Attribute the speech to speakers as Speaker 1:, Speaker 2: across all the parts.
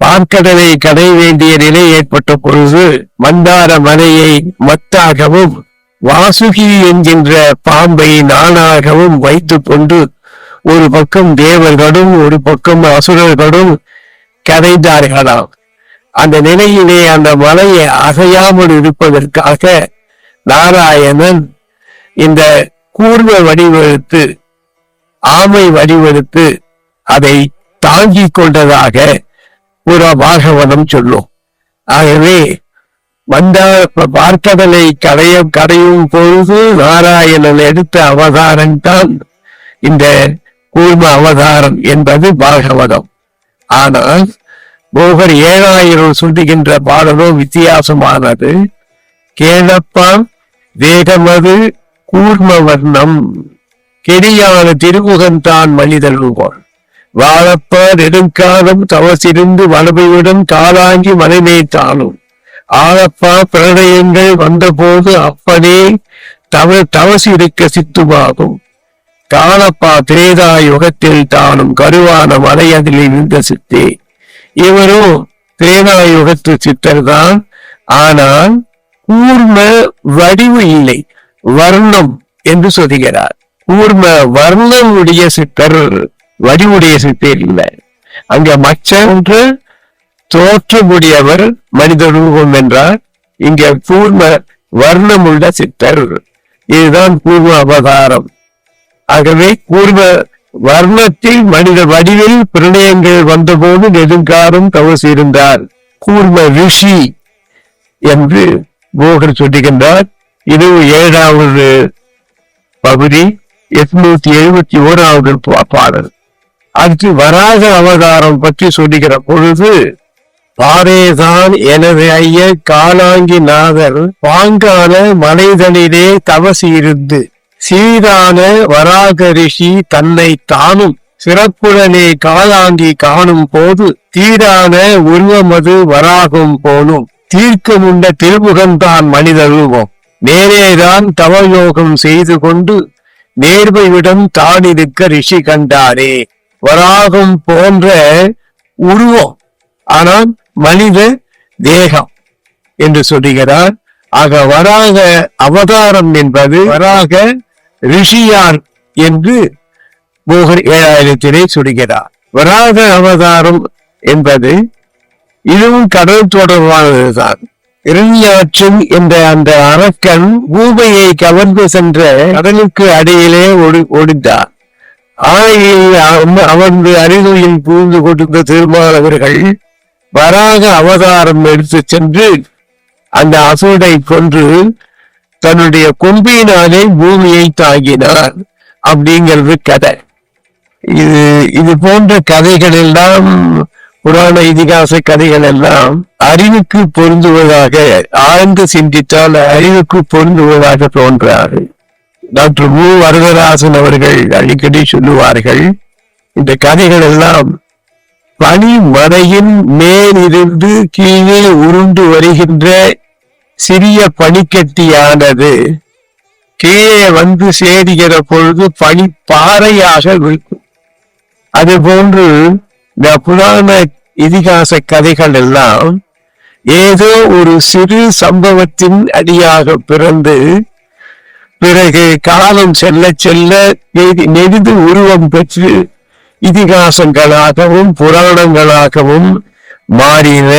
Speaker 1: பார்க்கடலை கடை வேண்டிய நிலை ஏற்பட்ட பொழுது மந்தார மலையை மத்தாகவும் வாசுகி என்கின்ற பாம்பை நானாகவும் வைத்துக் கொண்டு ஒரு பக்கம் தேவர்களும் ஒரு பக்கம் அசுரர்களும் கதைந்தார்களாம். அந்த நிலையிலே அந்த மலையை அசையாமல் இருப்பதற்காக நாராயணன் இந்த கூர்ம வடிவெடுத்து ஆமை வடிவெடுத்து அதை தாங்கி கொண்டதாக ஒரு பாகவனம் சொல்லும். ஆகவே வந்த பார்க்கடலை கடைய கடையும் பொழுது நாராயணன் எடுத்த அவதாரம் தான் இந்த கூர்ம அவதாரம் என்பது பாகவதம். ஆனால் போகர் ஏழாயிரம் சொல்லுகின்ற பாடலோ வித்தியாசமானது கேளப்பான் வேகமது கூர்ம வர்ணம் கெடியான திருமுகந்தான் மனிதன் போல் வாழப்பா நெடுங்காலம் தவசிருந்து வளமையுடன் காலாங்கி தானும். ஆழப்பா பிரணயங்கள் வந்தபோது அப்பனே தவ தவசி இருக்க சித்துமாகும். காலப்பா திரேதா யுகத்தில் தானும் கருவான மலையதில் இருந்த சித்தே. இவரும் திரேதா யுகத்து சித்தர் தான் ஆனால் கூர்ம வடிவு இல்லை. வர்ணம் என்று சொல்கிறார். கூர்ம வர்ணமுடைய சித்தர் வடிவுடைய சித்தர் இல்லை. அங்க மற்ற தோற்றமுடையவர் மனித ரூபம் என்றார். இங்க கூர்ம வர்ணமுள்ள சித்தர். இதுதான் பூர்வ அவதாரம். ஆகவே கூர்ம வர்ணத்தில் மனித வடிவில் பிரணயங்கள் வந்தபோது நெடுங்காரும் தவசிருந்தார் கூர்ம ரிஷி என்று போகர் சொல்லுகின்றார். இது ஏழாவது பகுதி எட்நூத்தி எழுபத்தி ஓராவது பா- பாடல். அடுத்து வராக அவதாரம் பற்றி சொல்லுகிற பொழுது பாரேதான் எனது ஐய காலாங்கி நாதர் பாங்கான மலைதனிலே தவசி இருந்து சீரான வராக ரிஷி தன்னை தானும் சிறப்புடனே காலாங்கி காணும் போது தீரான உருவமது வராகும் போலும் தீர்க்கமுண்ட திருமுகம்தான் மனித ரூபம் நேரேதான் தவயோகம் செய்து கொண்டு நேர்மையுடன் தானிருக்க ரிஷி கண்டாரே. வராகம் போன்ற உருவம் ஆனால் மனித தேகம் என்று சொல்லுகிறார். ஆக வராக அவதாரம் என்பது வராக ரிஷியார் என்று போகர் ஏழாயிரத்திலே சொல்கிறார். வராக அவதாரம் என்பது இதுவும் கடல் தொடர்பானதுதான். இரண்யாற்றும் என்ற அந்த அரக்கன் பூமையை கவர்ந்து சென்ற கடலுக்கு அடியிலே ஒடி ஒடிந்தார். ஆலையில் அமர்ந்து அருகில் புரிந்து கொடுத்த திருமாவர்கள் வராக அவதாரம் எடுத்து சென்று அந்த அசுரனை கொன்று தன்னுடைய கொம்பியினாலே பூமியை தாங்கினார் அப்படிங்கிறது கதை. இது இது போன்ற கதைகள் எல்லாம் புராண இதிகாச கதைகள் எல்லாம் அறிவுக்கு பொருந்துவதாக ஆழ்ந்து சிந்தித்தால் அறிவுக்கு பொருந்துவதாக தோன்றார். டாக்டர் மு. வரதராசன் அவர்கள் அடிக்கடி சொல்லுவார்கள் இந்த கதைகள் எல்லாம் பனி மலையின் மேலிருந்து கீழே உருண்டு வருகின்ற சிறிய பனிக்கட்டியானது கீழே வந்து சேருகிற பொழுது பனிப்பாறையாக இருக்கும். அது போன்று இந்த புராண இதிகாச கதைகள் எல்லாம் ஏதோ ஒரு சிறு சம்பவத்தின் அடியாக பிறந்து பிறகு காலம் செல்ல செல்ல நெதி- நெடிது உருவம் பெற்று இதிகாசங்களாகவும் புராணங்களாகவும் மாறின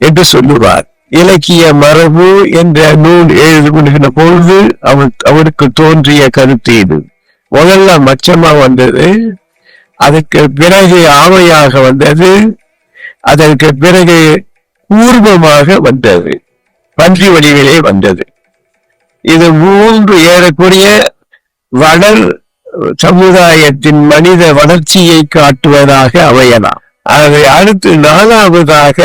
Speaker 1: என்று சொல்லுவார். இலக்கிய மரபு என்ற நூல் எழுதுகின்ற பொழுது அவர் அவருக்கு தோன்றிய கருத்து இது. முதல்ல மச்சமா வந்தது அதற்கு பிறகு ஆமையாக வந்தது அதற்கு பிறகு கூர்மமாக வந்தது பன்றி வடிவிலே வந்தது. இது மூன்று ஏறக்குரிய வளர் சமுதாயத்தின் மனித வளர்ச்சியை காட்டுவதாக அமையலாம். அதை அடுத்து நாலாவதாக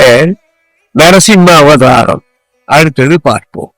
Speaker 1: நரசிம்ம அவதாரம். அடுத்தது பார்ப்போம்.